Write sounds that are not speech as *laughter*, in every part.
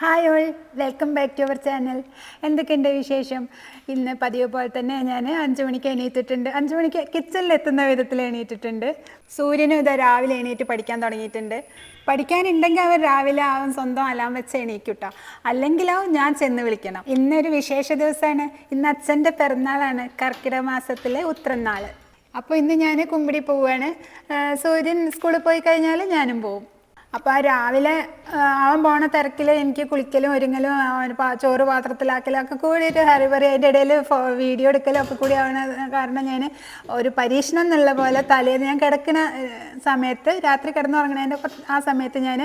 Hi all welcome back to our channel എന്തൊക്കെയുണ്ട് വിശേഷം? ഇന്ന് പതിവ് പോലെ തന്നെ ഞാൻ അഞ്ച് മണിക്ക് എണീറ്റിട്ടുണ്ട്. അഞ്ച് മണിക്ക് കിച്ചണിൽ എത്തുന്ന വിധത്തിൽ എണീറ്റിട്ടുണ്ട്. സൂര്യനും ഇതാ രാവിലെ എണീറ്റ് പഠിക്കാൻ തുടങ്ങിയിട്ടുണ്ട്. പഠിക്കാനുണ്ടെങ്കിൽ അവർ രാവിലെ അവൻ സ്വന്തം അലാം വെച്ച് എണീക്കൂട്ടോ. അല്ലെങ്കിലാവും ഞാൻ ചെന്ന് വിളിക്കണം. ഇന്നൊരു വിശേഷ ദിവസമാണ്. ഇന്ന് അച്ഛന്റെ പിറന്നാളാണ്. കർക്കിടക മാസത്തിലെ ഉത്രനാൾ അപ്പോൾ ഇന്ന് ഞാൻ കുമ്പിടി പോവുകയാണ്. സൂര്യൻ സ്കൂളിൽ പോയി കഴിഞ്ഞാൽ ഞാനും പോവും. അപ്പോൾ ആ രാവിലെ അവൻ പോണ തിരക്കിൽ എനിക്ക് കുളിക്കലും ഒരുങ്ങലും ചോറ് പാത്രത്തിലാക്കലും ഒക്കെ കൂടിയിട്ട് പറയും അതിന്റെ ഇടയിൽ വീഡിയോ എടുക്കലും ഒക്കെ കൂടി ആവണ കാരണം ഞാൻ ഒരു പരീക്ഷണം എന്നുള്ള പോലെ തലേന്ന് ഞാൻ കിടക്കുന്ന സമയത്ത് രാത്രി കിടന്നുറങ്ങണതിന്റെ ആ സമയത്ത് ഞാൻ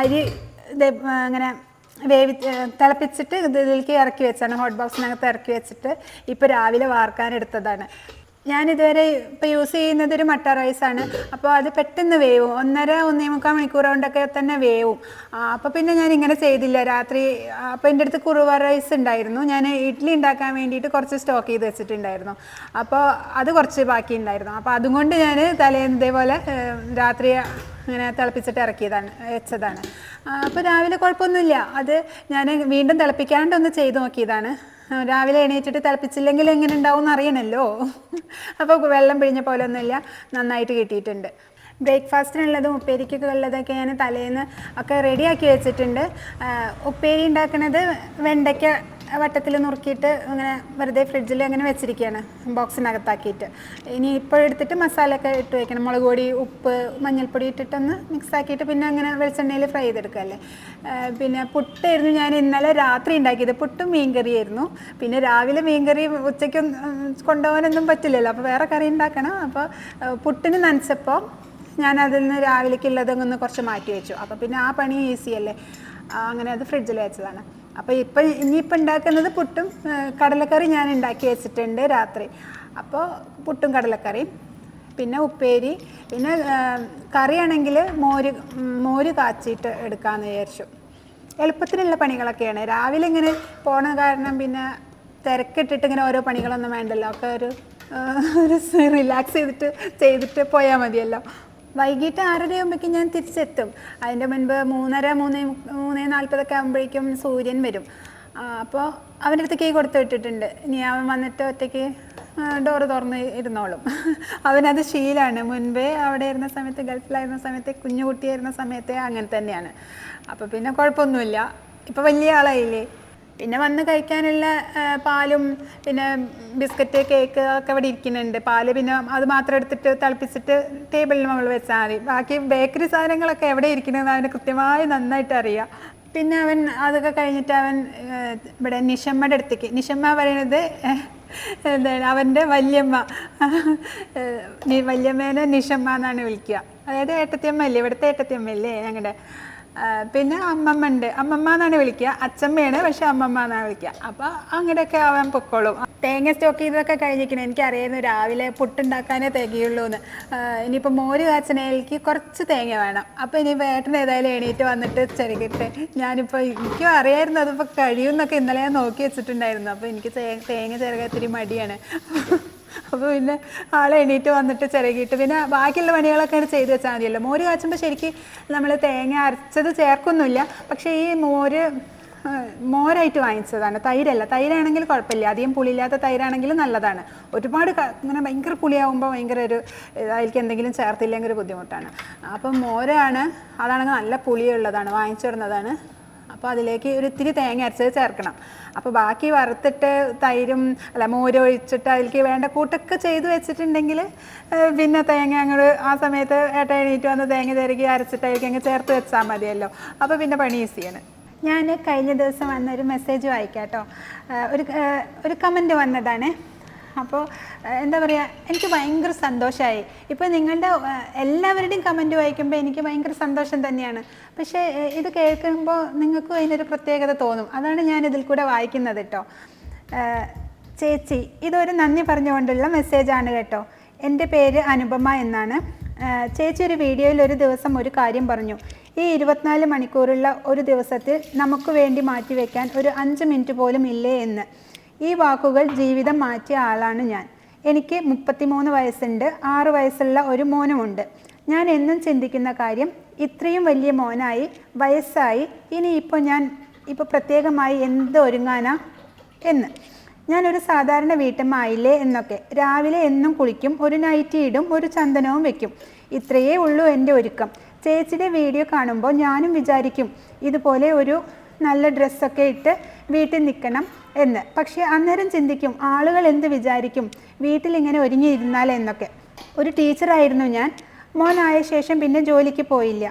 അരി ഇത് അങ്ങനെ വേവി തിളപ്പിച്ചിട്ട് ഇതിലേക്ക് ഇറക്കി വെച്ചാണ് ഹോട്ട് ബോക്സിനകത്ത് ഇറക്കി വെച്ചിട്ട് ഇപ്പോൾ രാവിലെ വാർക്കാൻ എടുത്തതാണ്. ഞാൻ ഇതുവരെ ഇപ്പൊ യൂസ് ചെയ്യുന്നത് ഒരു മട്ട റൈസ് ആണ്. അപ്പോൾ അത് പെട്ടെന്ന് വേവും. ഒന്നര ഒന്നേ മുക്കാൽ മണിക്കൂർ കൊണ്ടൊക്കെ തന്നെ വേവും. അപ്പോൾ പിന്നെ ഞാൻ ഇങ്ങനെ ചെയ്തില്ല. രാത്രി അപ്പോൾ എന്റെ അടുത്ത് കുറുവ റൈസ് ഉണ്ടായിരുന്നു. ഞാൻ ഇഡ്ഡലി ഉണ്ടാക്കാൻ വേണ്ടിയിട്ട് കുറച്ച് സ്റ്റോക്ക് ചെയ്ത് വെച്ചിട്ടുണ്ടായിരുന്നു. അപ്പോൾ അത് കുറച്ച് ബാക്കി ഉണ്ടായിരുന്നു. അപ്പോൾ അതുകൊണ്ട് ഞാൻ തലേന്ന് ഇതേപോലെ രാത്രി ഇങ്ങനെ തിളപ്പിച്ചിട്ട് ഇറക്കിയതാണ് വെച്ചതാണ്. അപ്പോൾ രാവിലെ കുഴപ്പമൊന്നുമില്ല. അത് ഞാൻ വീണ്ടും തിളപ്പിക്കാണ്ടൊന്ന് ചെയ്ത് നോക്കിയതാണ്. രാവിലെ എണീറ്റിട്ട് തിളപ്പിച്ചില്ലെങ്കിൽ എങ്ങനെ ഉണ്ടാവും അറിയണമല്ലോ അപ്പോൾ വെള്ളം പിഴിഞ്ഞ പോലെ ഒന്നുമില്ല. നന്നായിട്ട് കിട്ടിയിട്ടുണ്ട്. ബ്രേക്ക്ഫാസ്റ്റിനുള്ളതും ഉപ്പേരിക്കൊക്കെ ഉള്ളതൊക്കെ ഞാൻ തലേന്ന് ഒക്കെ റെഡിയാക്കി വെച്ചിട്ടുണ്ട്. ഉപ്പേരി ഉണ്ടാക്കുന്നത് വെണ്ടയ്ക്ക വട്ടത്തിൽ നുറുക്കിയിട്ട് അങ്ങനെ വെറുതെ ഫ്രിഡ്ജിൽ അങ്ങനെ വെച്ചിരിക്കുകയാണ് ബോക്സിനകത്താക്കിയിട്ട്. ഇനി ഇപ്പോൾ എടുത്തിട്ട് മസാലയൊക്കെ ഇട്ട് വെക്കണം. മുളക് പൊടി ഉപ്പ് മഞ്ഞൾപ്പൊടി ഇട്ടിട്ടൊന്ന് മിക്സ് ആക്കിയിട്ട് പിന്നെ അങ്ങനെ വെളിച്ചെണ്ണയിൽ ഫ്രൈ ചെയ്തെടുക്കുകയല്ലേ. ആ, പിന്നെ പുട്ടായിരുന്നു ഞാൻ ഇന്നലെ രാത്രി ഉണ്ടാക്കിയത്. പുട്ടും മീൻകറിയായിരുന്നു. പിന്നെ രാവിലെ മീൻകറി ഉച്ചയ്ക്ക് കൊണ്ടുപോകാനൊന്നും പറ്റില്ലല്ലോ. അപ്പോൾ വേറെ കറി ഉണ്ടാക്കണം. അപ്പോൾ പുട്ടിന് നനച്ചപ്പോൾ ഞാൻ അതിൽ നിന്ന് രാവിലേക്കുള്ളതൊന്ന് കുറച്ച് മാറ്റി വെച്ചു അപ്പോൾ പിന്നെ ആ പണി ഈസി അല്ലേ? അങ്ങനെ അത് ഫ്രിഡ്ജിൽ വെച്ചതാണ്. അപ്പോൾ ഇപ്പം ഇനിയിപ്പോൾ ഉണ്ടാക്കുന്നത് പുട്ടും കടലക്കറി ഞാൻ ഉണ്ടാക്കി വെച്ചിട്ടുണ്ട് രാത്രി. അപ്പോൾ പുട്ടും കടലക്കറിയും പിന്നെ ഉപ്പേരി പിന്നെ കറിയാണെങ്കിൽ മോര് മോര് കാച്ചിയിട്ട് എടുക്കാമെന്ന് വിചാരിച്ചു. എളുപ്പത്തിനുള്ള പണികളൊക്കെയാണ്. രാവിലെ ഇങ്ങനെ പോണ കാരണം പിന്നെ തിരക്കിട്ടിട്ട് ഇങ്ങനെ ഓരോ പണികളൊന്നും വേണ്ടല്ലോ. ഒക്കെ ഒരു റിലാക്സ് ചെയ്തിട്ട് ചെയ്തിട്ട് പോയാൽ മതിയല്ലോ. വൈകിട്ട് ആറരയാകുമ്പോഴേക്കും ഞാൻ തിരിച്ചെത്തും. അതിന്റെ മുൻപ് മൂന്നര മൂന്ന് മൂന്ന് നാൽപ്പതൊക്കെ ആകുമ്പോഴേക്കും സൂര്യൻ വരും. അപ്പോൾ അവന്റെ അടുത്ത് കീ കൊടുത്തു വിട്ടിട്ടുണ്ട്. ഇനി അവൻ വന്നിട്ട് ഒറ്റയ്ക്ക് ഡോറ് തുറന്ന് ഇരുന്നോളും. *laughs* അവനത് ശീലാണ്. മുൻപേ അവിടെ ഇരുന്ന സമയത്ത് ഗൾഫിലായിരുന്ന സമയത്ത് കുഞ്ഞു കുട്ടിയായിരുന്ന സമയത്തെ അങ്ങനെ തന്നെയാണ്. അപ്പോൾ പിന്നെ കുഴപ്പമൊന്നുമില്ല. ഇപ്പോൾ വലിയ ആളായില്ലേ? പിന്നെ വന്ന് കഴിക്കാനുള്ള പാലും പിന്നെ ബിസ്ക്കറ്റ് കേക്ക് ഒക്കെ ഇവിടെ ഇരിക്കുന്നുണ്ട്. പാൽ പിന്നെ അത് മാത്രം എടുത്തിട്ട് തിളപ്പിച്ചിട്ട് ടേബിളിൽ നമ്മൾ വെച്ചാൽ മതി. ബാക്കി ബേക്കറി സാധനങ്ങളൊക്കെ എവിടെ ഇരിക്കുന്നത് അവന് കൃത്യമായി നന്നായിട്ട് അറിയാം. പിന്നെ അവൻ അതൊക്കെ കഴിഞ്ഞിട്ട് അവൻ ഇവിടെ നിഷമ്മയുടെ അടുത്തേക്ക്. നിഷമ്മ പറയണത് എന്താണ് അവന്റെ വല്യമ്മ. വല്യമ്മേനെ നിഷമ്മ എന്നാണ് വിളിക്കുക. അതായത് ഏട്ടത്തിയമ്മ അല്ലേ? ഇവിടുത്തെ ഏട്ടത്തിയമ്മ അല്ലേ ഞങ്ങളുടെ? പിന്നെ അമ്മമ്മ ഉണ്ട് അമ്മമ്മ എന്നാണ് വിളിക്കുക. അച്ഛമ്മയാണ് പക്ഷെ അമ്മമ്മ എന്നാണ് വിളിക്കുക. അപ്പോൾ അങ്ങനെയൊക്കെ ആവാൻ പൊക്കോളും. തേങ്ങ സ്റ്റോക്ക് ചെയ്തതൊക്കെ കഴിഞ്ഞിരിക്കണം. എനിക്കറിയായിരുന്നു രാവിലെ പുട്ടുണ്ടാക്കാനേ തികയുള്ളൂ എന്ന് ഇനിയിപ്പോൾ മോര് കാച്ചനയിലേക്ക് കുറച്ച് തേങ്ങ വേണം. അപ്പോൾ ഇനി വേട്ടൻ ഏതായാലും എണീറ്റ് വന്നിട്ട് ചെറുകിട്ട് ഞാനിപ്പോൾ എനിക്കും അറിയായിരുന്നു അതിപ്പോൾ കഴിയുമെന്നൊക്കെ ഇന്നലെ ഞാൻ നോക്കി വെച്ചിട്ടുണ്ടായിരുന്നു. അപ്പോൾ എനിക്ക് തേങ്ങ ചെറുക ഇത്തിരി മടിയാണ്. അപ്പോൾ പിന്നെ ആളെ എണീറ്റ് വന്നിട്ട് ചിരകിയിട്ട്. പിന്നെ ബാക്കിയുള്ള പണികളൊക്കെ ചെയ്ത് വെച്ചാൽ മതിയല്ലോ. മോര് കാച്ചുമ്പോൾ ശരിക്കും നമ്മൾ തേങ്ങ അരച്ചത് ചേർക്കൊന്നുമില്ല. പക്ഷേ ഈ മോര് മോരായിട്ട് വാങ്ങിച്ചതാണ്. തൈരല്ല. തൈരാണെങ്കിൽ കുഴപ്പമില്ല. അധികം പുളിയില്ലാത്ത തൈരാണെങ്കിൽ നല്ലതാണ്. ഒരുപാട് ഇങ്ങനെ ഭയങ്കര പുളിയാവുമ്പോൾ ഭയങ്കര ഒരു അതിലേക്ക് എന്തെങ്കിലും ചേർത്തില്ലെങ്കിൽ ഒരു ബുദ്ധിമുട്ടാണ്. അപ്പം മോരാണ് അതാണെങ്കിൽ നല്ല പുളിയുള്ളതാണ് വാങ്ങിച്ചു വരുന്നതാണ് അപ്പോൾ അതിലേക്ക് ഒരു ഇത്തിരി തേങ്ങ അരച്ചത് ചേർക്കണം. അപ്പോൾ ബാക്കി വറുത്തിട്ട് തൈരും അല്ല മോര് ഒഴിച്ചിട്ട് അതിലേക്ക് വേണ്ട കൂട്ടൊക്കെ ചെയ്ത് വെച്ചിട്ടുണ്ടെങ്കിൽ പിന്നെ തേങ്ങ അങ്ങോട്ട് ആ സമയത്ത് ഏട്ട എണീറ്റ് വന്ന് തേങ്ങ തിരക്കി അരച്ചിട്ട് അതിലേക്ക് അങ്ങ് ചേർത്ത് വെച്ചാൽ മതിയല്ലോ. അപ്പോൾ പിന്നെ പണി ഈസിയാണ്. ഞാൻ കഴിഞ്ഞ ദിവസം വന്നൊരു മെസ്സേജ് വായിക്കാം കേട്ടോ ഒരു ഒരു കമന്റ് വന്നതാണ്. അപ്പോൾ എന്താ പറയുക എനിക്ക് ഭയങ്കര സന്തോഷമായി ഇപ്പോൾ നിങ്ങളുടെ എല്ലാവരുടെയും കമന്റ് വായിക്കുമ്പോൾ എനിക്ക് ഭയങ്കര സന്തോഷം തന്നെയാണ്. പക്ഷേ ഇത് കേൾക്കുമ്പോൾ നിങ്ങൾക്കും അതിനൊരു പ്രത്യേകത തോന്നും. അതാണ് ഞാൻ ഇതിൽ കൂടെ വായിക്കുന്നത് കേട്ടോ. ചേച്ചി ഇതൊരു നന്ദി പറഞ്ഞുകൊണ്ടുള്ള മെസ്സേജാണ് കേട്ടോ. എന്റെ പേര് അനുപമ എന്നാണ്. ചേച്ചി ഒരു വീഡിയോയിൽ ഒരു ദിവസം ഒരു കാര്യം പറഞ്ഞു. ഈ ഇരുപത്തിനാല് മണിക്കൂറുള്ള ഒരു ദിവസത്തിൽ നമുക്ക് വേണ്ടി മാറ്റിവെക്കാൻ ഒരു അഞ്ച് മിനിറ്റ് പോലും ഇല്ലേ എന്ന്. ഈ വാക്കുകൾ ജീവിതം മാറ്റിയ ആളാണ് ഞാൻ. എനിക്ക് മുപ്പത്തിമൂന്ന് വയസ്സുണ്ട് ആറ് വയസ്സുള്ള ഒരു മോനുമുണ്ട്. ഞാൻ എന്നും ചിന്തിക്കുന്ന കാര്യം ഇത്രയും വലിയ മോനായി വയസ്സായി ഇനി ഇപ്പോൾ ഞാൻ ഇപ്പോൾ പ്രത്യേകമായി എന്ത് ഒരുങ്ങാനാ എന്ന്. ഞാനൊരു സാധാരണ വീട്ടമ്മ ആയില്ലേ എന്നൊക്കെ. രാവിലെ എന്നും കുളിക്കും ഒരു നൈറ്റി ഇടും ഒരു ചന്ദനവും വെക്കും. ഇത്രയേ ഉള്ളൂ എന്റെ ഒരുക്കം. ചേച്ചിയുടെ വീഡിയോ കാണുമ്പോൾ ഞാനും വിചാരിക്കും ഇതുപോലെ ഒരു നല്ല ഡ്രസ്സൊക്കെ ഇട്ട് വീട്ടിൽ നിൽക്കണം എന്ന്. പക്ഷേ അന്നേരം ചിന്തിക്കും ആളുകൾ എന്ത് വിചാരിക്കും? വീട്ടിലിങ്ങനെ ഒരുങ്ങിയിരുന്നാൽ എന്നൊക്കെ. ഒരു ടീച്ചറായിരുന്നു ഞാൻ. മോനായ ശേഷം പിന്നെ ജോലിക്ക് പോയില്ല.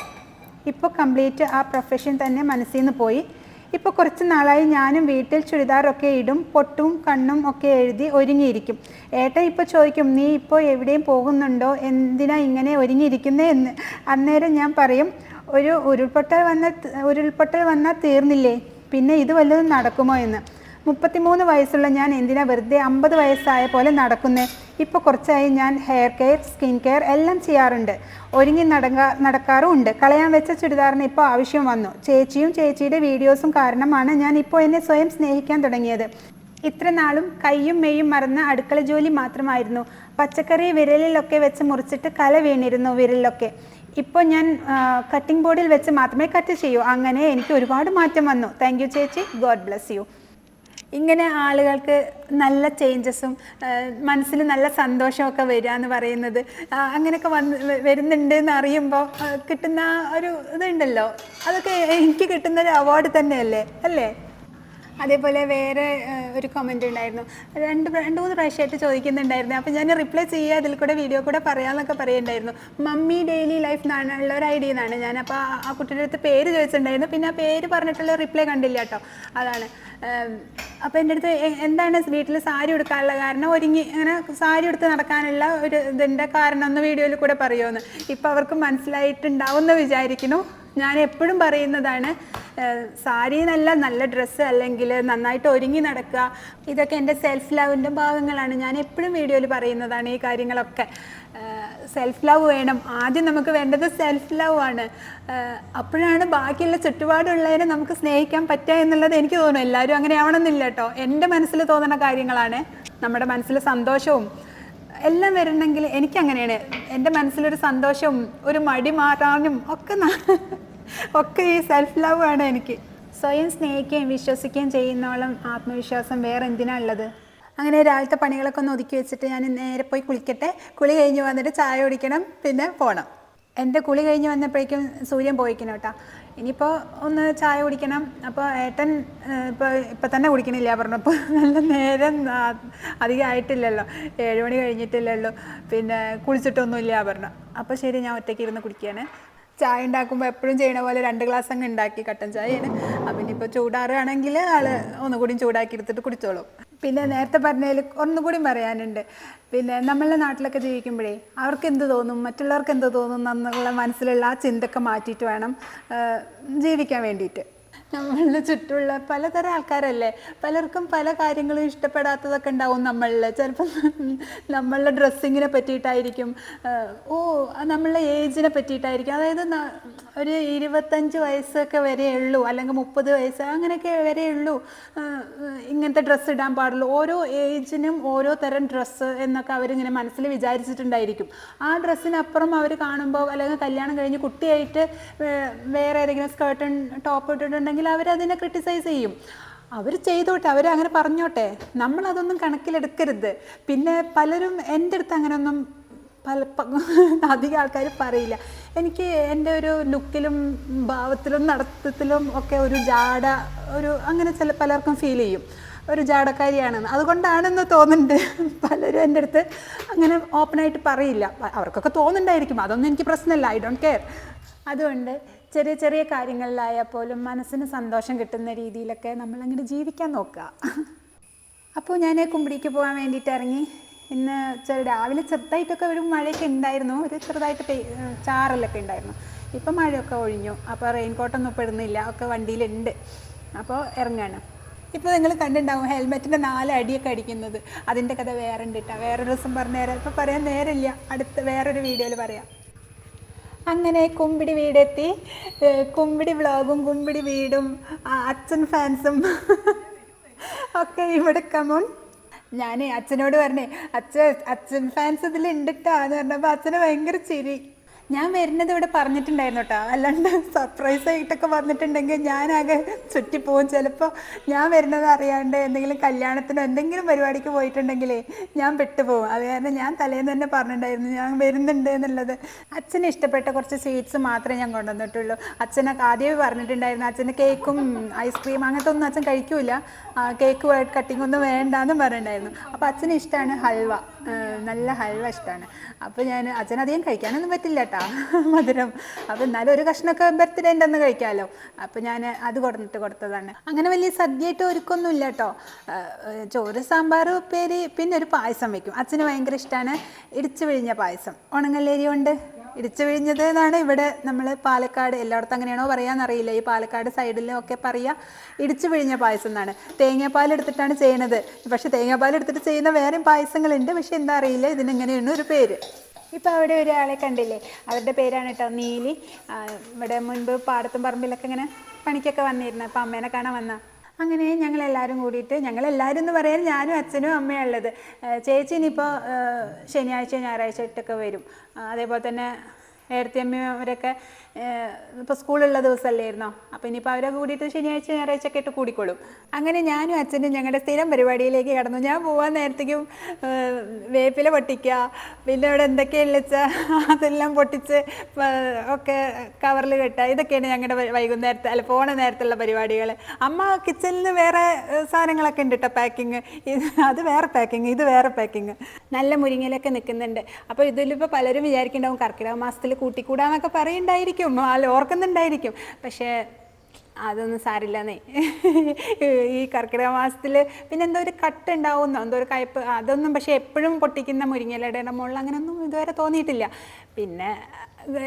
ഇപ്പോൾ കംപ്ലീറ്റ് ആ പ്രൊഫഷൻ തന്നെ മനസ്സിൽ നിന്ന് പോയി. ഇപ്പോൾ കുറച്ച് നാളായി ഞാനും വീട്ടിൽ ചുരിദാറൊക്കെ ഇടും പൊട്ടും കണ്ണും ഒക്കെ എഴുതി ഒരുങ്ങിയിരിക്കും. ഏട്ടൻ ഇപ്പോൾ ചോദിക്കും നീ ഇപ്പോൾ എവിടെയും പോകുന്നുണ്ടോ? എന്തിനാ ഇങ്ങനെ ഒരുങ്ങിയിരിക്കുന്നേ? എന്ന്. അന്നേരം ഞാൻ പറയും ഒരു ഉരുൾപൊട്ടൽ വന്ന ഉരുൾപൊട്ടൽ വന്നാൽ തീർന്നില്ലേ? പിന്നെ ഇത് വല്ലതും നടക്കുമോ? എന്ന്. മുപ്പത്തിമൂന്ന് വയസ്സുള്ള ഞാൻ എന്തിനാ വെറുതെ അമ്പത് വയസ്സായ പോലെ നടക്കുന്നേ? ഇപ്പോൾ കുറച്ചായി ഞാൻ ഹെയർ കെയർ സ്കിൻ കെയർ എല്ലാം ചെയ്യാറുണ്ട്. ഒരുങ്ങി നടക്കാ നടക്കാറും ഉണ്ട് കളയാൻ വെച്ച ചുരിദാറിന് ഇപ്പോൾ ആവശ്യം വന്നു. ചേച്ചിയും ചേച്ചിയുടെ വീഡിയോസും കാരണമാണ് ഞാൻ ഇപ്പോൾ എന്നെ സ്വയം സ്നേഹിക്കാൻ തുടങ്ങിയത്. ഇത്ര നാളും കയ്യും മെയ്യും മറന്ന് അടുക്കള ജോലി മാത്രമായിരുന്നു. പച്ചക്കറി വിരലിലൊക്കെ വെച്ച് മുറിച്ചിട്ട് കല വീണിരുന്നു വിരലിലൊക്കെ. ഇപ്പോൾ ഞാൻ കട്ടിംഗ് ബോർഡിൽ വെച്ച് മാത്രമേ കട്ട് ചെയ്യൂ. അങ്ങനെ എനിക്ക് ഒരുപാട് മാറ്റം വന്നു. താങ്ക് യു ചേച്ചി. ഗോഡ് ബ്ലെസ് യു ഇങ്ങനെ ആളുകൾക്ക് നല്ല ചേഞ്ചസും മനസ്സിൽ നല്ല സന്തോഷമൊക്കെ വരിക എന്ന് പറയുന്നത് അങ്ങനെയൊക്കെ വന്ന് വരുന്നുണ്ട് എന്ന് അറിയുമ്പോൾ കിട്ടുന്ന ഒരു ഇതുണ്ടല്ലോ. അതൊക്കെ എനിക്ക് കിട്ടുന്ന ഒരു അവാർഡ് തന്നെയല്ലേ? അല്ലേ? അതേപോലെ വേറെ ഒരു കമന്റ് ഉണ്ടായിരുന്നു. രണ്ട് രണ്ട് മൂന്ന് പ്രാവശ്യമായിട്ട് ചോദിക്കുന്നുണ്ടായിരുന്നു. അപ്പോൾ ഞാൻ റിപ്ലൈ ചെയ്യുക അതിൽ കൂടെ വീഡിയോ കൂടെ പറയാമെന്നൊക്കെ പറയുന്നുണ്ടായിരുന്നു. മമ്മി ഡെയിലി ലൈഫ് എന്നാണുള്ള ഒരു ഐഡിയ എന്നാണ് ഞാൻ അപ്പോൾ ആ കുട്ടിയുടെ അടുത്ത് പേര് ചോദിച്ചിട്ടുണ്ടായിരുന്നു. പിന്നെ ആ പേര് പറഞ്ഞിട്ടുള്ള റിപ്ലൈ കണ്ടില്ല കേട്ടോ. അതാണ്. അപ്പോൾ എന്റെ അടുത്ത് എന്താണ് വീട്ടിൽ സാരി ഉടുക്കാനുള്ള കാരണം? ഒരുങ്ങി അങ്ങനെ സാരി ഉടുത്ത് നടക്കാനുള്ള ഒരു ഇതിന്റെ കാരണം ഒന്ന് വീഡിയോയിൽ കൂടെ പറയുമെന്ന് ഇപ്പോൾ അവർക്ക് മനസ്സിലായിട്ടുണ്ടാവുമെന്ന് വിചാരിക്കുന്നു. ഞാൻ എപ്പോഴും പറയുന്നതാണ് സാരി എന്നല്ല നല്ല ഡ്രസ്സ് അല്ലെങ്കിൽ നന്നായിട്ട് ഒരുങ്ങി നടക്കുക ഇതൊക്കെ എന്റെ സെൽഫ് ലവിന്റെ ഭാഗങ്ങളാണ്. ഞാൻ എപ്പോഴും വീഡിയോയിൽ പറയുന്നതാണ് ഈ കാര്യങ്ങളൊക്കെ. സെൽഫ് ലവ് വേണം. ആദ്യം നമുക്ക് വേണ്ടത് സെൽഫ് ലവ് ആണ് അപ്പോഴാണ് ബാക്കിയുള്ള ചുറ്റുപാടുള്ളവരെ നമുക്ക് സ്നേഹിക്കാൻ പറ്റുക എന്നുള്ളത് എനിക്ക് തോന്നുന്നു. എല്ലാവരും അങ്ങനെ ആവണമെന്നില്ല കേട്ടോ. എന്റെ മനസ്സിൽ തോന്നുന്ന കാര്യങ്ങളാണ് നമ്മുടെ മനസ്സിൽ സന്തോഷവും. എല്ലാം വരണമെങ്കിൽ എനിക്കങ്ങനെയാണ് എന്റെ മനസ്സിലൊരു സന്തോഷവും ഒരു മടി മാറാനും ഒക്കെ ഒക്കെ ഈ സെൽഫ് ലവ് ആണ് എനിക്ക്. സ്വയം സ്നേഹിക്കുകയും വിശ്വസിക്കുകയും ചെയ്യുന്നോളം ആത്മവിശ്വാസം വേറെ എന്തിനാ ഉള്ളത്? അങ്ങനെ രാവിലത്തെ പണികളൊക്കെ ഒന്ന് ഒതുക്കി വെച്ചിട്ട് ഞാൻ നേരെ പോയി കുളിക്കട്ടെ. കുളി കഴിഞ്ഞ് വന്നിട്ട് ചായ കുടിക്കണം പിന്നെ പോകണം എന്റെ കുളി കഴിഞ്ഞ് വന്നപ്പോഴേക്കും സൂര്യൻ പോയിക്കണം കേട്ടോ. ഇനിയിപ്പോൾ ഒന്ന് ചായ കുടിക്കണം. അപ്പോൾ ഏട്ടൻ ഇപ്പോൾ ഇപ്പം തന്നെ കുടിക്കണില്ല പറഞ്ഞപ്പോൾ നല്ല നേരം അധികം ആയിട്ടില്ലല്ലോ. ഏഴ് മണി കഴിഞ്ഞിട്ടില്ലല്ലോ. പിന്നെ കുളിച്ചിട്ടൊന്നുമില്ല പറഞ്ഞു. അപ്പോൾ ശരി ഞാൻ ഒറ്റയ്ക്ക് ഇരുന്ന് കുടിക്കുകയാണ്. ചായ ഉണ്ടാക്കുമ്പോൾ എപ്പോഴും ചെയ്യണ പോലെ രണ്ട് ഗ്ലാസ് അങ്ങ് ഉണ്ടാക്കി കട്ടൻ ചായയാണ്. അപ്പം ഇനിയിപ്പോൾ ചൂടാറുകയാണെങ്കിൽ ആൾ ഒന്നുകൂടി ചൂടാക്കി എടുത്തിട്ട് കുടിച്ചോളും. പിന്നെ നേരത്തെ പറഞ്ഞതിൽ ഒന്നുകൂടി പറയാനുണ്ട്. പിന്നെ നമ്മളുടെ നാട്ടിലൊക്കെ ജീവിക്കുമ്പോഴേ അവർക്ക് എന്ത് തോന്നും? മറ്റുള്ളവർക്ക് എന്ത് തോന്നും? എന്നുള്ള മനസ്സിലുള്ള ആ ചിന്തയൊക്കെ മാറ്റിയിട്ട് വേണം ജീവിക്കാൻ വേണ്ടിയിട്ട്. നമ്മളുടെ ചുറ്റുമുള്ള പലതരം ആൾക്കാരല്ലേ? പലർക്കും പല കാര്യങ്ങളും ഇഷ്ടപ്പെടാത്തതൊക്കെ ഉണ്ടാവും നമ്മളിൽ ചിലപ്പം നമ്മളുടെ ഡ്രസ്സിങ്ങിനെ പറ്റിയിട്ടായിരിക്കും. ഓ നമ്മളുടെ ഏജിനെ പറ്റിയിട്ടായിരിക്കും. അതായത് ഒരു ഇരുപത്തഞ്ച് വയസ്സൊക്കെ വരെ ഉള്ളൂ. അല്ലെങ്കിൽ മുപ്പത് വയസ്സ് അങ്ങനെയൊക്കെ വരെ ഉള്ളൂ. ആഹ് ഇങ്ങനത്തെ ഡ്രസ്സ് ഇടാൻ പാടുള്ളൂ. ഓരോ ഏജിനും ഓരോ തരം ഡ്രസ്സ് എന്നൊക്കെ അവരിങ്ങനെ മനസ്സിൽ വിചാരിച്ചിട്ടുണ്ടായിരിക്കും. ആ ഡ്രസ്സിനപ്പുറം അവർ കാണുമ്പോൾ അല്ലെങ്കിൽ കല്യാണം കഴിഞ്ഞ് കുട്ടിയായിട്ട് വേറെ ഏതെങ്കിലും സ്കേർട്ടും ടോപ്പ് ഇട്ടിട്ടുണ്ടെങ്കിൽ അവരതിനെ ക്രിട്ടിസൈസ് ചെയ്യും. അവർ ചെയ്തോട്ടെ അവർ അങ്ങനെ പറഞ്ഞോട്ടെ. നമ്മളതൊന്നും കണക്കിലെടുക്കരുത്. പിന്നെ പലരും എന്റെ അടുത്ത് അങ്ങനെയൊന്നും പല *laughs* അധികം ആൾക്കാർ പറയില്ല. എനിക്ക് എന്റെ ഒരു ലുക്കിലും ഭാവത്തിലും നടത്തത്തിലും ഒക്കെ ഒരു ജാട ഒരു അങ്ങനെ ചില പലർക്കും ഫീൽ ചെയ്യും. ഒരു ജാടക്കാരിയാണെന്ന് അതുകൊണ്ടാണെന്ന് തോന്നുന്നുണ്ട് *laughs* പലരും എന്റെ അടുത്ത് അങ്ങനെ ഓപ്പണായിട്ട് പറയില്ല. അവർക്കൊക്കെ തോന്നുന്നുണ്ടായിരിക്കും. അതൊന്നും എനിക്ക് പ്രശ്നമല്ല. ഐ ഡോണ്ട് കെയർ അതുകൊണ്ട് ചെറിയ ചെറിയ കാര്യങ്ങളിലായാൽ പോലും മനസ്സിന് സന്തോഷം കിട്ടുന്ന രീതിയിലൊക്കെ നമ്മളങ്ങനെ ജീവിക്കാൻ നോക്കുക. അപ്പോൾ ഞാൻ കുമ്പിടിക്ക് പോകാൻ വേണ്ടിയിട്ട് ഇറങ്ങി. ഇന്ന് രാവിലെ ചെറുതായിട്ടൊക്കെ ഒരു മഴയൊക്കെ ഉണ്ടായിരുന്നു. ഒരു ചെറുതായിട്ട് ചാറലൊക്കെ ഉണ്ടായിരുന്നു. ഇപ്പം മഴയൊക്കെ ഒഴിഞ്ഞു. അപ്പോൾ റെയിൻ കോട്ടൊന്നും ഇപ്പോൾ ഇടുന്നില്ല ഒക്കെ വണ്ടിയിലുണ്ട്. അപ്പോൾ ഇറങ്ങാണ്. ഇപ്പോൾ നിങ്ങൾ കണ്ടിട്ടുണ്ടാവും ഹെൽമെറ്റിന്റെ നാല് അടിയൊക്കെ അടിക്കുന്നത്. അതിന്റെ കഥ വേറെ ഉണ്ട് കേട്ടോ. വേറൊരു ദിവസം പറഞ്ഞുതരാം ഇപ്പോൾ പറയാൻ നേരമില്ല. അടുത്ത വേറൊരു വീഡിയോയിൽ പറയാം. അങ്ങനെ കുമ്പിടി വീടെത്തി കുമ്പിടി വ്ളോഗും കുമ്പിടി വീടും അച്ഛൻ ഫാൻസും ഒക്കെ ഇവിടെ കമോൺ ഞാൻ അച്ഛനോട് പറഞ്ഞേ അച്ഛൻ അച്ഛൻ ഫാൻസ് ഇതിൽ ഉണ്ട് കേട്ടോ എന്ന് പറഞ്ഞപ്പോൾ അച്ഛന് ഭയങ്കര ചിരി. ഞാൻ വരുന്നത് ഇവിടെ പറഞ്ഞിട്ടുണ്ടായിരുന്നു കേട്ടോ അല്ലാണ്ട് സർപ്രൈസ് ആയിട്ടൊക്കെ വന്നിട്ടുണ്ടെങ്കിൽ ഞാനാകെ ചുറ്റിപ്പോവും. ചിലപ്പോൾ ഞാൻ വരുന്നത് അറിയാണ്ട് എന്തെങ്കിലും കല്യാണത്തിനോ എന്തെങ്കിലും പരിപാടിക്ക് പോയിട്ടുണ്ടെങ്കിലേ ഞാൻ പെട്ടുപോകും അത് കാരണം ഞാൻ തലേന്ന് തന്നെ പറഞ്ഞിട്ടുണ്ടായിരുന്നു ഞാൻ വരുന്നുണ്ട് എന്നുള്ളത്. അച്ഛന് ഇഷ്ടപ്പെട്ട കുറച്ച് സ്വീറ്റ്സ് മാത്രമേ ഞാൻ കൊണ്ടുവന്നിട്ടുള്ളൂ. അച്ഛനൊക്കെ ആദ്യമേ പറഞ്ഞിട്ടുണ്ടായിരുന്നു അച്ഛന് കേക്കും ഐസ്ക്രീം അങ്ങനത്തെ ഒന്നും അച്ഛൻ കഴിക്കൂല. കേക്ക് കട്ടിംഗ് ഒന്നും വേണ്ടാന്നും പറഞ്ഞിട്ടുണ്ടായിരുന്നു. അപ്പോൾ അച്ഛന് ഇഷ്ടമാണ് ഹൽവ. നല്ല ഹൽവ ഇഷ്ടമാണ്. അപ്പോൾ ഞാൻ അച്ഛനധികം കഴിക്കാനൊന്നും പറ്റില്ല കേട്ടോ *laughs* മധുരം. അപ്പോൾ എന്നാലും ഒരു കഷ്ണമൊക്കെ ബർത്ത്ഡേ അന്ന് കഴിക്കാമല്ലോ അപ്പോൾ ഞാൻ അത് കൊടുത്തിട്ട് കൊടുത്തതാണ്. അങ്ങനെ വലിയ സദ്യയായിട്ട് ഒരുക്കൊന്നും ഇല്ല കേട്ടോ ചോറ് സാമ്പാർ ഉപ്പേരി പിന്നെ ഒരു പായസം വെക്കും. അച്ഛന് ഭയങ്കര ഇഷ്ടമാണ് ഇടിച്ചു വിഴിഞ്ഞ പായസം. ഉണങ്ങല്ലേരി കൊണ്ട് ഇടിച്ചു വിഴിഞ്ഞത് എന്നാണ് ഇവിടെ നമ്മൾ പാലക്കാട് എല്ലായിടത്തും അങ്ങനെയാണോ പറയാന്നറിയില്ല. ഈ പാലക്കാട് സൈഡിലും ഒക്കെ പറയുക ഇടിച്ചു പിഴിഞ്ഞ പായസം എന്നാണ്. തേങ്ങാപ്പാൽ എടുത്തിട്ടാണ് ചെയ്യണത്. പക്ഷേ തേങ്ങാപ്പാൽ എടുത്തിട്ട് ചെയ്യുന്ന വേറെയും പായസങ്ങളുണ്ട്. പക്ഷെ എന്താ അറിയില്ല. ഇതിനെങ്ങനെയാണ് ഒരു പേര്. ഇപ്പോൾ അവിടെ ഒരാളെ കണ്ടില്ലേ? അവരുടെ പേരാണ് കേട്ടോ നീലി. ഇവിടെ മുൻപ് പാടത്തും പറമ്പിലൊക്കെ ഇങ്ങനെ പണിക്കൊക്കെ വന്നിരുന്നു. അപ്പോൾ അമ്മേനെ കാണാൻ വന്ന. അങ്ങനെ ഞങ്ങൾ എല്ലാവരും കൂടിയിട്ട് ഞങ്ങൾ എല്ലാവരും എന്ന് പറയാൻ ഞാനും അച്ഛനും അമ്മയും ഉള്ളത്. ചേച്ചി ഇനിയിപ്പോൾ ശനിയാഴ്ച ഞായറാഴ്ച ഇട്ടൊക്കെ വരും. അതേപോലെ തന്നെ ഏടത്തിയമ്മയും അവരൊക്കെ ഇപ്പോൾ സ്കൂളുള്ള ദിവസമല്ലായിരുന്നോ? അപ്പോൾ ഇനിയിപ്പോൾ അവരെ കൂടിയിട്ട് ശനിയാഴ്ച ഞായറാഴ്ച ഒക്കെ ഇട്ട് കൂടിക്കോളും. അങ്ങനെ ഞാനും അച്ഛനും ഞങ്ങളുടെ സ്ഥിരം പരിപാടിയിലേക്ക് കടന്നു. ഞാൻ പോകാൻ നേരത്തേക്കും വേപ്പില പൊട്ടിക്കുക പിന്നെ അവിടെ എന്തൊക്കെയുള്ള വെച്ചാൽ അതെല്ലാം പൊട്ടിച്ച് ഒക്കെ കവറിൽ കെട്ടുക. ഇതൊക്കെയാണ് ഞങ്ങളുടെ വൈകുന്നേരത്തെ അല്ല പോണ നേരത്തുള്ള പരിപാടികൾ അമ്മ കിച്ചണിൽ നിന്ന് വേറെ സാധനങ്ങളൊക്കെ ഉണ്ട് കേട്ടോ പാക്കിങ്. അത് വേറെ പാക്കിങ് ഇത് വേറെ പാക്കിങ്. നല്ല മുരിങ്ങയിലൊക്കെ നിൽക്കുന്നുണ്ട് അപ്പോൾ ഇതിലിപ്പോൾ പലരും വിചാരിക്കുന്നുണ്ടാവും കർക്കിടക മാസത്തിൽ കൂട്ടിക്കൂടാന്നൊക്കെ പറയുണ്ടായിരിക്കും അല്ല ഓർക്കുന്നുണ്ടായിരിക്കും. പക്ഷേ അതൊന്നും സാരില്ലെന്നേ. ഈ കർക്കിടക മാസത്തിൽ പിന്നെ എന്തോ ഒരു കട്ട് ഉണ്ടാവുന്നോ എന്തോ ഒരു കയ്പ്പ് അതൊന്നും പക്ഷേ എപ്പോഴും പൊട്ടിക്കുന്ന മുരിങ്ങലടയുടെ മുകളിൽ അങ്ങനെയൊന്നും ഇതുവരെ തോന്നിയിട്ടില്ല. പിന്നെ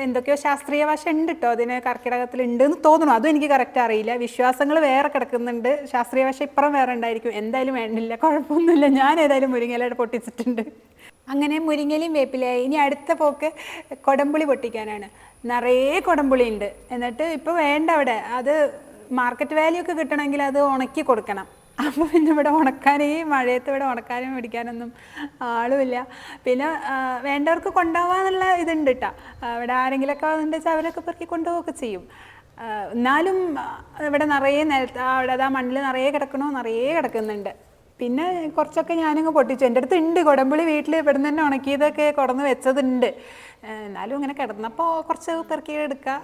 എന്തൊക്കെയോ ശാസ്ത്രീയ വശം ഉണ്ട് കേട്ടോ അതിന് കർക്കിടകത്തിൽ ഉണ്ടെന്ന് തോന്നുന്നു. അതും എനിക്ക് കറക്റ്റ് അറിയില്ല. വിശ്വാസങ്ങൾ വേറെ കിടക്കുന്നുണ്ട്. ശാസ്ത്രീയ വശം ഇപ്പുറം വേറെ ഉണ്ടായിരിക്കും. എന്തായാലും വേണ്ടില്ല. കുഴപ്പമൊന്നുമില്ല. ഞാൻ ഏതായാലും മുരിങ്ങലയുടെ പൊട്ടിച്ചിട്ടുണ്ട്. അങ്ങനെ മുരിങ്ങലയും വേപ്പിലയായി ഇനി അടുത്ത പോക്ക് കൊടമ്പുളി പൊട്ടിക്കാനാണ്. നിറയെ കൊടമ്പുളി ഉണ്ട്. എന്നിട്ട് ഇപ്പോൾ വേണ്ട അവിടെ. അത് മാർക്കറ്റ് വാല്യൂ ഒക്കെ കിട്ടണമെങ്കിൽ അത് ഉണക്കി കൊടുക്കണം. അപ്പോൾ പിന്നെ ഇവിടെ ഉണക്കാനേ മഴയത്ത് ഇവിടെ ഉണക്കാനും പിടിക്കാനൊന്നും ആളുമില്ല. പിന്നെ വേണ്ടവർക്ക് കൊണ്ടുപോകാന്നുള്ള ഇതുണ്ട് കേട്ടോ ഇവിടെ ആരെങ്കിലുമൊക്കെ വെച്ചാൽ അവരൊക്കെ പെറുക്കി കൊണ്ടുപോവുകയൊക്കെ ചെയ്യും. എന്നാലും ഇവിടെ നിറയെ നിലത്ത് അവിടെ ആ മണ്ണിൽ നിറയെ കിടക്കണോ നിറയെ കിടക്കുന്നുണ്ട്. പിന്നെ കുറച്ചൊക്കെ ഞാനങ്ങ് പൊട്ടിച്ചു. എന്റെ അടുത്ത് ഉണ്ട് കുടമ്പുളി വീട്ടിൽ ഇവിടെ നിന്ന് തന്നെ ഉണക്കിയതൊക്കെ കുടന്ന് വെച്ചതുണ്ട്. എന്നാലും ഇങ്ങനെ കിടന്നപ്പോൾ കുറച്ച് പെറുക്കി എടുക്കുക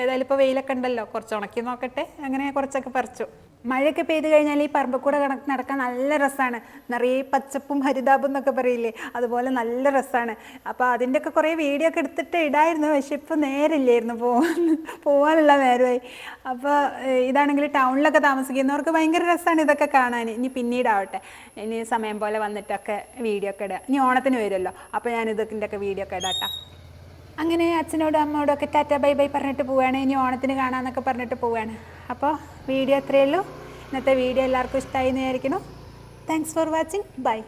ഏതായാലും ഇപ്പോൾ വെയിലൊക്കെ ഉണ്ടല്ലോ കുറച്ച് ഉണക്കി നോക്കട്ടെ. അങ്ങനെ കുറച്ചൊക്കെ പറിച്ചു. മഴയൊക്കെ പെയ്ത് കഴിഞ്ഞാൽ ഈ പറമ്പക്കൂടെ കണക്ക് നടക്കാൻ നല്ല രസമാണ് നിറയെ പച്ചപ്പും ഹരിതാപും എന്നൊക്കെ പറയില്ലേ? അതുപോലെ നല്ല രസമാണ് അപ്പോൾ അതിന്റെയൊക്കെ കുറേ വീഡിയോ ഒക്കെ എടുത്തിട്ട് ഇടായിരുന്നു. പക്ഷെ ഇപ്പോൾ നേരില്ലായിരുന്നു പോകാൻ പോകാനുള്ള നേരമായി. അപ്പോൾ ഇതാണെങ്കിൽ ടൗണിലൊക്കെ താമസിക്കുന്നവർക്ക് ഭയങ്കര രസമാണ് ഇതൊക്കെ കാണാൻ. ഇനി പിന്നീടാവട്ടെ ഇനി സമയം പോലെ വന്നിട്ടൊക്കെ വീഡിയോ ഒക്കെ ഇടുക ഇനി ഓണത്തിന് വരുമല്ലോ. അപ്പോൾ ഞാൻ ഇതിന്റെ ഒക്കെ വീഡിയോ ഒക്കെ ഇടാം. അങ്ങനെ അച്ഛനോടും അമ്മയോടും ഒക്കെ ടാറ്റ ബൈ ബൈ പറഞ്ഞിട്ട് പോവുകയാണ്. ഇനി ഓണത്തിന് കാണാമെന്നൊക്കെ പറഞ്ഞിട്ട് പോവുകയാണ്. അപ്പോൾ വീഡിയോ അത്രയേ ഉള്ളൂ. ഇന്നത്തെ വീഡിയോ എല്ലാവർക്കും ഇഷ്ടമായി എന്ന് വിചാരിക്കുന്നു. Thanks for watching bye